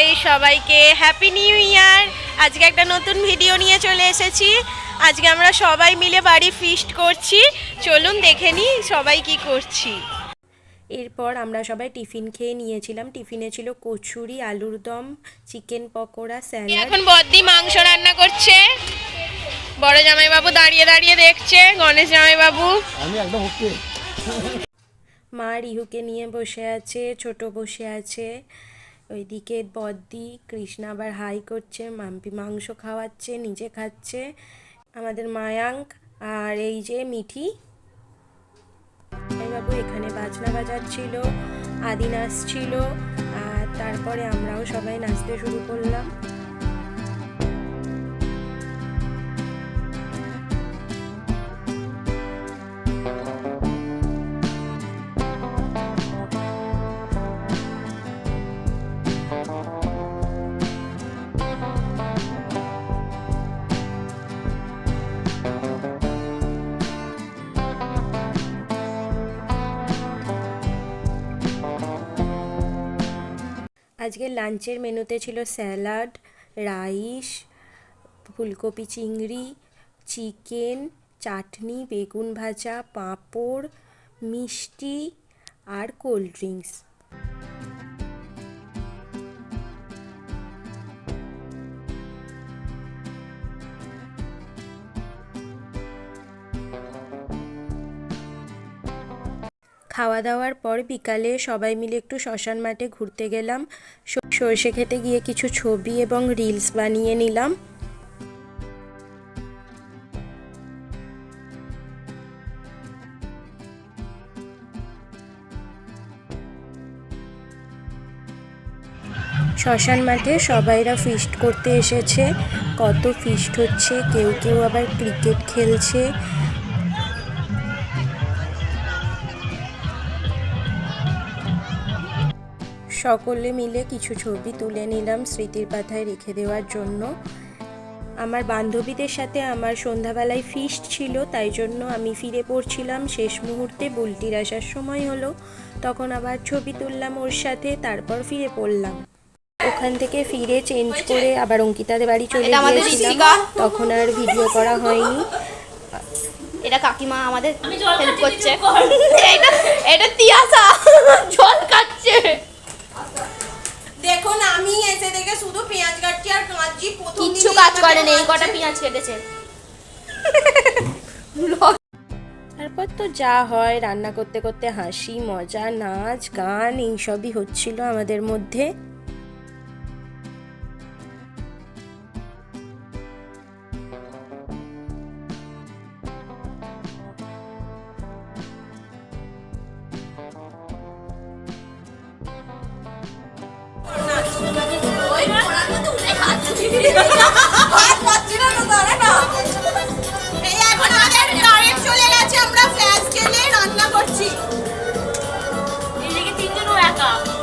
High সবাইকে happy new year আজকে একটা নতুন ভিডিও নিয়ে চলে এসেছি। আজকে আমরা সবাই মিলে বাড়ি ফিস্ট করছি। চলুন দেখে নিই সবাই কি করছি। এরপর আমরা সবাই টিফিন খেয়ে নিয়েছিলাম। টিফিনে ছিল কচুরি আলুর দম চিকেন পকোড়া স্যালাড। এখন বদ্দি মাংস রান্না করছে? বড় জামাইবাবু দাঁড়িয়ে দাঁড়িয়ে দেখছে। গণেশ জামাইবাবু। আমি একদম ওকে। মা রিহুকে নিয়ে বসে আছে ছোট বসে আছে। ওইদিকে বদ্দি, কৃষ্ণ আবার হাই করছে, মাম্পি মাংস খাওয়াচ্ছে, নিজে খাচ্ছে। আমাদের মায়াঙ্ক আর এই যে মিঠি। বাবু এখানে বাজনা বাজার ছিল আদি নাচছিল আর তারপরে আমরাও সবাই নাচতে শুরু করলাম। আজকে লাঞ্চের মেনুতে ছিল স্যালাড, রাইস, ফুলকপি চিংড়ি, চিকেন, চাটনি, বেগুন ভাজা, পাঁপড়, মিষ্টি আর কোল্ড ড্রিঙ্কস। খাওয়া দাওয়ার পর বিকালে সবাই মিলে একটু শ্মশান মাঠে ঘুরতে গেলাম। সর্ষে খেতে গিয়ে কিছু ছবি এবং রিলস বানিয়ে নিলাম। শ্মশান মাঠে সবাইরা ফিস্ট করতে এসেছে। কত ফিস্ট হচ্ছে, কেউ কেউ আবার ক্রিকেট খেলছে। সকলে মিলে কিছু ছবি তুলে নিলাম স্মৃতির পাথায় রেখে দেওয়ার জন্য। আমার বান্ধবীদের সাথে আমার সন্ধ্যাবেলায় ফিস্ট ছিল তাই জন্য আমি ফিরে পড়ছিলাম। শেষ মুহূর্তে বুলটির আসার সময় হলো তখন আবার ছবি তুললাম ওর সাথে তারপর ফিরে পড়লাম। ওখান থেকে ফিরে চেঞ্জ করে আবার অঙ্কিতাদের বাড়ি চলে গিয়েছিলাম। তখন আর ভিডিও করা হয়নি। এটা কাকিমা আমাদের হেল্প করছে। এটা এটা তিয়াসা। জল কাটছে দেখুন আমি এসে দেখে শুধু পেঁয়াজ কাটছি আর কাঁচি প্রথম কিচ্ছু কাজ করে নেই। কটা পেঁয়াজ কেটেছে। তারপর তো যা হয় রান্না করতে করতে হাসি মজা নাচ গান এইসবই হচ্ছিল আমাদের মধ্যে।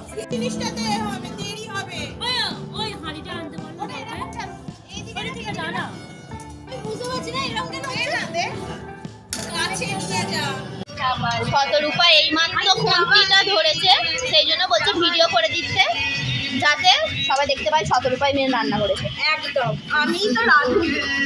জিনিসটাতে হবে, দেরি হবে। ওটা এরকম চাপ- এইদিকে থেকে যা না। বুঝতে পারছি না, এরকম কেন হচ্ছে? কাছে নিয়ে যা। শতরূপা এই মাত্র খুন্তিটা ধরেছে সেই জন্য বলছে ভিডিও করে দিচ্ছে যাতে সবাই দেখতে পায় শতরূপায় মেয়ে রান্না করেছে। একদম। আমিই তো রাঁধুনি।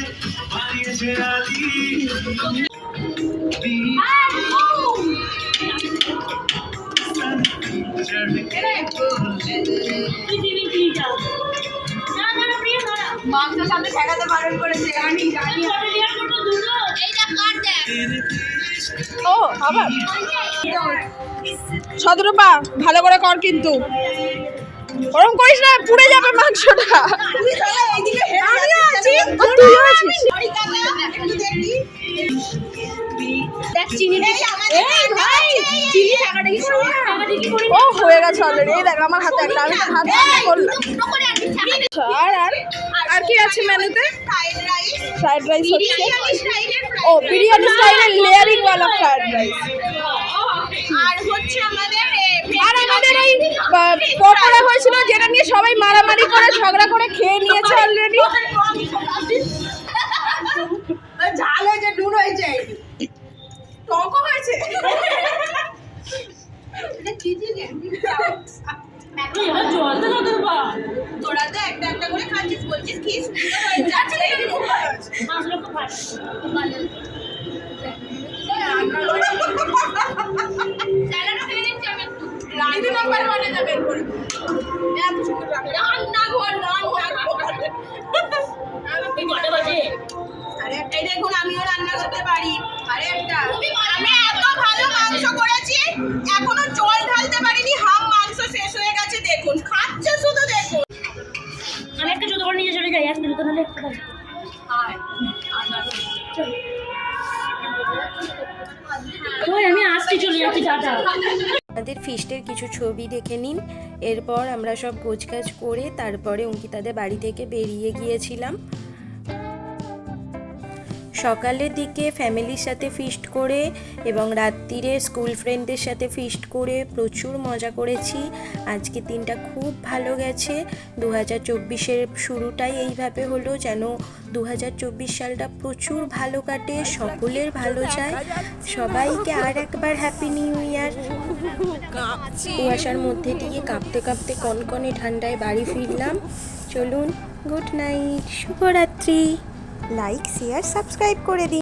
ঠেকাতে বারণ করেছে আমি জানি ও আবার। সদরূপা ভালো করে কর কিন্তু। ওরম করিস না পুড়ে যাবে মাংসটা। তুইও আছিস? ও হয়ে গেছে অলরেডি এই দেখ আমার হাতে একটা আমি হাতে করলাম। আর আর আর কি আছে মেনুতে? ফ্রাইড রাইস হচ্ছে? ও বিরিয়ানি স্টাইলের লেয়ারিং ওয়ালা ফ্রাইড রাইস আর হচ্ছে আমাদের আর আমাদের ওই পকোড়া হয়েছিল যেটা নিয়ে সবাই মারামারি করে ঝগড়া করে খেয়ে নিয়েছে অলরেডি নুন হয়েছে টক হয়েছে। তোরা তো একটা একটা করে খাচ্ছিস বলছিস আচ্ছা আমি একটু। রানী নাম্বার ওয়ানে যাবে এরপরে এত সুন্দর রান্না। ঘর রান্না ঘর আরে এই দেখুন আমিও রান্না করতে পারি। আরে একটা। আমি এত ভালো মাংস করেছি এখনও জল ঢালতে পারিনি হাফ মাংস শেষ হয়ে গেছে দেখুন খাচ্ছে শুধু দেখুন। আমি একটা জুতো করে নিয়ে চলে যাই একটা জুতো নাহলে একটা আমি আসছি চলে যাচ্ছি টাটা আমাদের ফিস্টের কিছু ছবি দেখে নিন। এরপর আমরা সব গোছগাছ করে তারপরে অঙ্কিতাদের বাড়ি থেকে বেরিয়ে গিয়েছিলাম। সকালের দিকে ফ্যামিলির সাথে ফিস্ট করে এবং রাত্রিরে স্কুল ফ্রেন্ডদের সাথে ফিস্ট করে প্রচুর মজা করেছি। আজকে দিনটা খুব ভালো গেছে। দু হাজার চব্বিশের শুরুটাই এইভাবে হলো যেন দু হাজার চব্বিশ সালটা প্রচুর ভালো কাটে, সকলের ভালো যায়। সবাইকে আর একবার হ্যাপি নিউ ইয়ার কুয়াশার মধ্যে দিয়ে কাঁপতে কাঁপতে কনকনে ঠান্ডায় বাড়ি ফিরলাম। চলুন গুড নাইট শুভরাত্রি। লাইক শেয়ার সাবস্ক্রাইব করে দিন।